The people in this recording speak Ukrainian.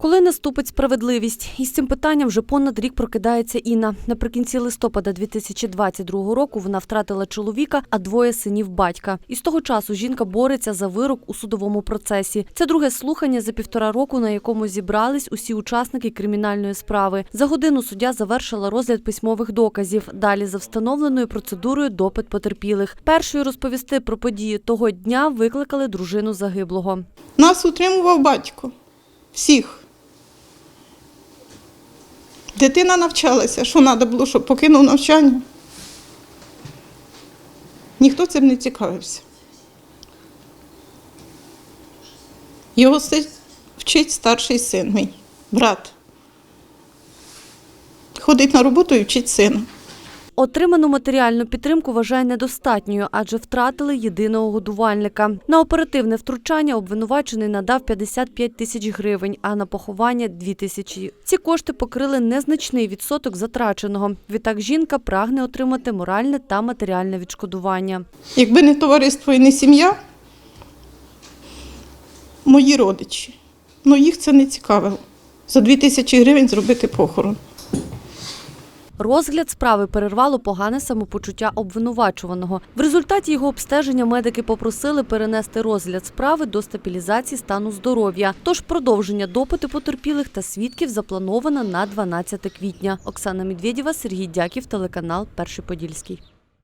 Коли наступить справедливість? Із цим питанням вже понад рік прокидається Інна. Наприкінці листопада 2022 року вона втратила чоловіка, а двоє синів батька. І з того часу жінка бореться за вирок у судовому процесі. Це друге слухання за півтора року, на якому зібрались усі учасники кримінальної справи. За годину суддя завершила розгляд письмових доказів. Далі за встановленою процедурою допит потерпілих. Першою розповісти про події того дня викликали дружину загиблого. Нас утримував батько. Всіх. Дитина навчалася, що треба було, щоб покинув навчання. Ніхто цим не цікавився. Його вчить старший син мій, брат. Ходить на роботу і вчить сина. Отриману матеріальну підтримку вважає недостатньою, адже втратили єдиного годувальника. На оперативне втручання обвинувачений надав 55 тисяч гривень, а на поховання – 2 тисячі. Ці кошти покрили незначний відсоток затраченого. Відтак жінка прагне отримати моральне та матеріальне відшкодування. Якби не товариство і не сім'я, мої родичі. Ну їх це не цікавило. За дві тисячі гривень зробити похорон. Розгляд справи перервало погане самопочуття обвинувачуваного. В результаті його обстеження медики попросили перенести розгляд справи до стабілізації стану здоров'я. Тож продовження допиту потерпілих та свідків заплановано на 12 квітня. Оксана Медведєва, Сергій Дяків, телеканал Перший Подільський.